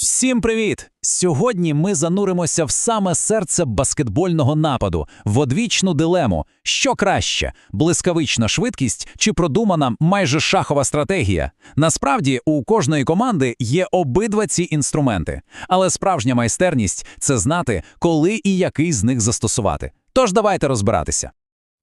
Всім привіт! Сьогодні ми зануримося в саме серце баскетбольного нападу, в одвічну дилему: що краще блискавична швидкість чи продумана майже шахова стратегія. Насправді у кожної команди є обидва ці інструменти, але справжня майстерність це знати, коли і який з них застосувати. Тож давайте розбиратися.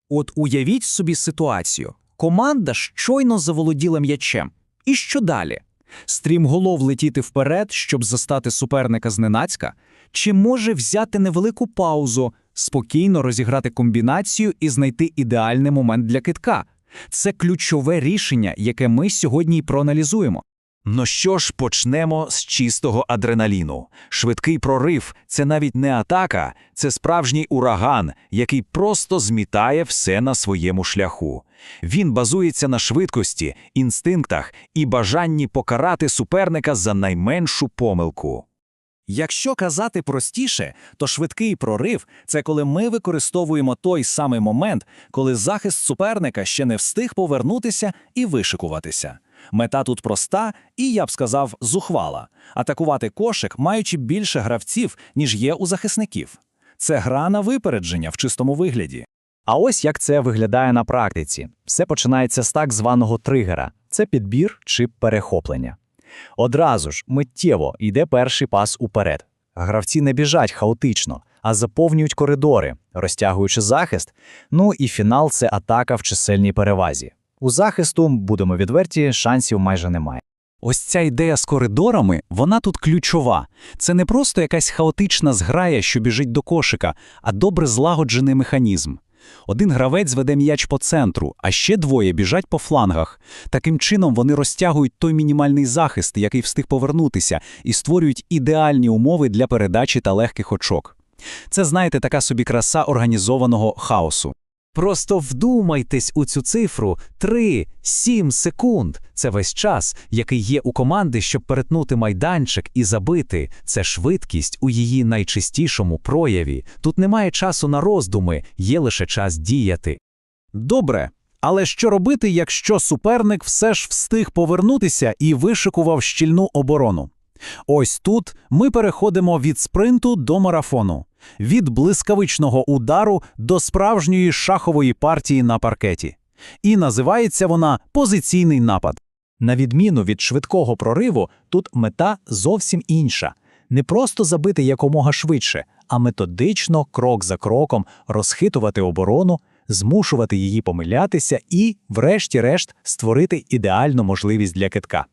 От уявіть собі ситуацію. Команда щойно заволоділа м'ячем. І що далі? Стрімголов летіти вперед, щоб застати суперника зненацька? Чи може взяти невелику паузу, спокійно розіграти комбінацію і знайти ідеальний момент для китка? Це ключове рішення, яке ми сьогодні й проаналізуємо. Ну що ж, почнемо з чистого адреналіну. Швидкий прорив це навіть не атака, це справжній ураган, який просто змітає все на своєму шляху. Він базується на швидкості, інстинктах і бажанні покарати суперника за найменшу помилку. Якщо казати простіше, то швидкий прорив це коли ми використовуємо той самий момент, коли захист суперника ще не встиг повернутися і вишикуватися. Мета тут проста і, я б сказав, зухвала атакувати кошик, маючи більше гравців, ніж є у захисників. Це гра на випередження в чистому вигляді. А ось як це виглядає на практиці. Все починається з так званого тригера це підбір чи перехоплення. Одразу ж миттєво йде перший пас уперед. Гравці не біжать хаотично, а заповнюють коридори, розтягуючи захист. Ну і фінал це атака в чисельній перевазі. У захисту, будемо відверті, шансів майже немає. Ось ця ідея з коридорами, вона тут ключова. Це не просто якась хаотична зграя, що біжить до кошика, а добре злагоджений механізм. Один гравець веде м'яч по центру, а ще двоє біжать по флангах. Таким чином вони розтягують той мінімальний захист, який встиг повернутися, і створюють ідеальні умови для передачі та легких очок. Це, знаєте, така собі краса організованого хаосу. Просто вдумайтесь у цю цифру 3-7 секунд. Це весь час, який є у команди, щоб перетнути майданчик і забити. Це швидкість у її найчистішому прояві. Тут немає часу на роздуми, є лише час діяти. Добре. Але що робити, якщо суперник все ж встиг повернутися і вишикував щільну оборону? Ось тут ми переходимо від спринту до марафону, від блискавичного удару до справжньої шахової партії на паркеті. І називається вона позиційний напад. На відміну від швидкого прориву, тут мета зовсім інша. Не просто забити якомога швидше, а методично, крок за кроком, розхитувати оборону, змушувати її помилятися і, врешті-решт, створити ідеальну можливість для китка.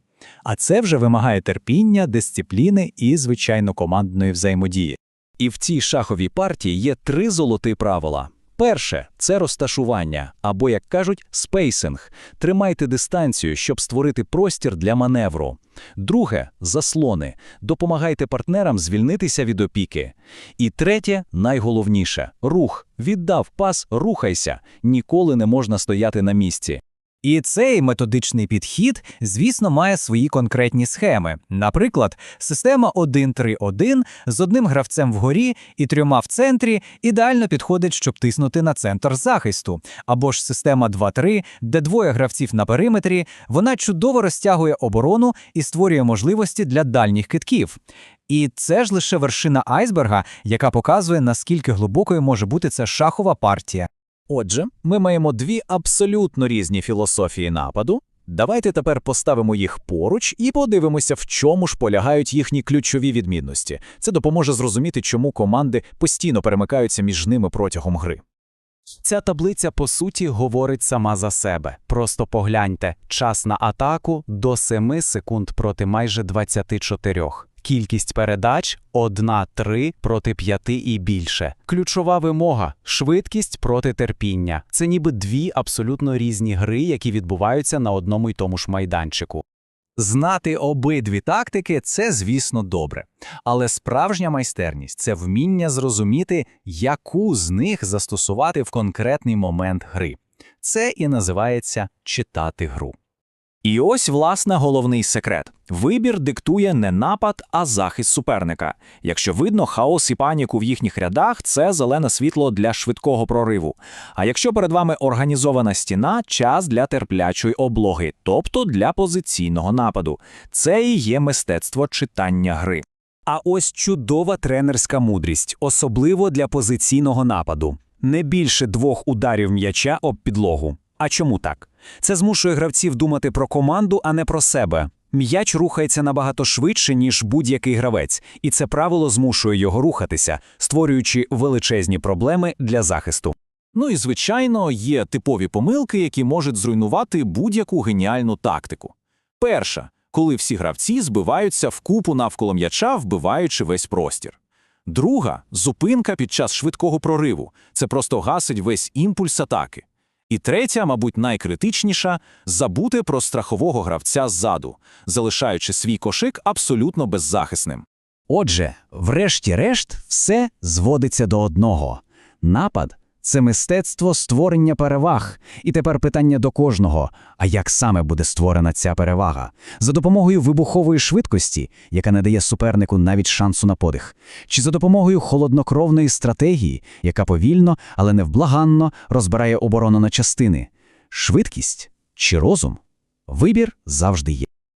А це вже вимагає терпіння, дисципліни і, звичайно, командної взаємодії. І в цій шаховій партії є три золоті правила. Перше це розташування, або, як кажуть, спейсинг. Тримайте дистанцію, щоб створити простір для маневру. Друге заслони. Допомагайте партнерам звільнитися від опіки. І третє, найголовніше рух. Віддав пас, рухайся. Ніколи не можна стояти на місці. І цей методичний підхід, звісно, має свої конкретні схеми. Наприклад, система 1-3-1 з одним гравцем вгорі і трьома в центрі ідеально підходить, щоб тиснути на центр захисту. Або ж система 2-3, де двоє гравців на периметрі, вона чудово розтягує оборону і створює можливості для дальніх китків. І це ж лише вершина айсберга, яка показує, наскільки глибокою може бути ця шахова партія. Отже, ми маємо дві абсолютно різні філософії нападу. Давайте тепер поставимо їх поруч і подивимося, в чому ж полягають їхні ключові відмінності. Це допоможе зрозуміти, чому команди постійно перемикаються між ними протягом гри. Ця таблиця, по суті, говорить сама за себе. Просто погляньте, час на атаку до 7 секунд проти майже 24. Кількість передач 1-3 проти 5 і більше. Ключова вимога швидкість проти терпіння. Це ніби дві абсолютно різні гри, які відбуваються на одному й тому ж майданчику. Знати обидві тактики це, звісно, добре. Але справжня майстерність це вміння зрозуміти, яку з них застосувати в конкретний момент гри. Це і називається читати гру. І ось, власне, головний секрет. Вибір диктує не напад, а захист суперника. Якщо видно хаос і паніку в їхніх рядах, це зелене світло для швидкого прориву. А якщо перед вами організована стіна, час для терплячої облоги, тобто для позиційного нападу. Це і є мистецтво читання гри. А ось чудова тренерська мудрість, особливо для позиційного нападу. Не більше двох ударів м'яча об підлогу. А чому так? Це змушує гравців думати про команду, а не про себе. М'яч рухається набагато швидше, ніж будь-який гравець, і це правило змушує його рухатися, створюючи величезні проблеми для захисту. Ну і, звичайно, є типові помилки, які можуть зруйнувати будь-яку геніальну тактику. Перша коли всі гравці збиваються в купу навколо м'яча, вбиваючи весь простір. Друга зупинка під час швидкого прориву. Це просто гасить весь імпульс атаки. І третя, мабуть, найкритичніша забути про страхового гравця ззаду, залишаючи свій кошик абсолютно беззахисним. Отже, врешті-решт, все зводиться до одного. Напад – це мистецтво створення переваг. І тепер питання до кожного. А як саме буде створена ця перевага? За допомогою вибухової швидкості, яка не дає супернику навіть шансу на подих? Чи за допомогою холоднокровної стратегії, яка повільно, але невблаганно розбирає оборону на частини? Швидкість чи розум? Вибір завжди є.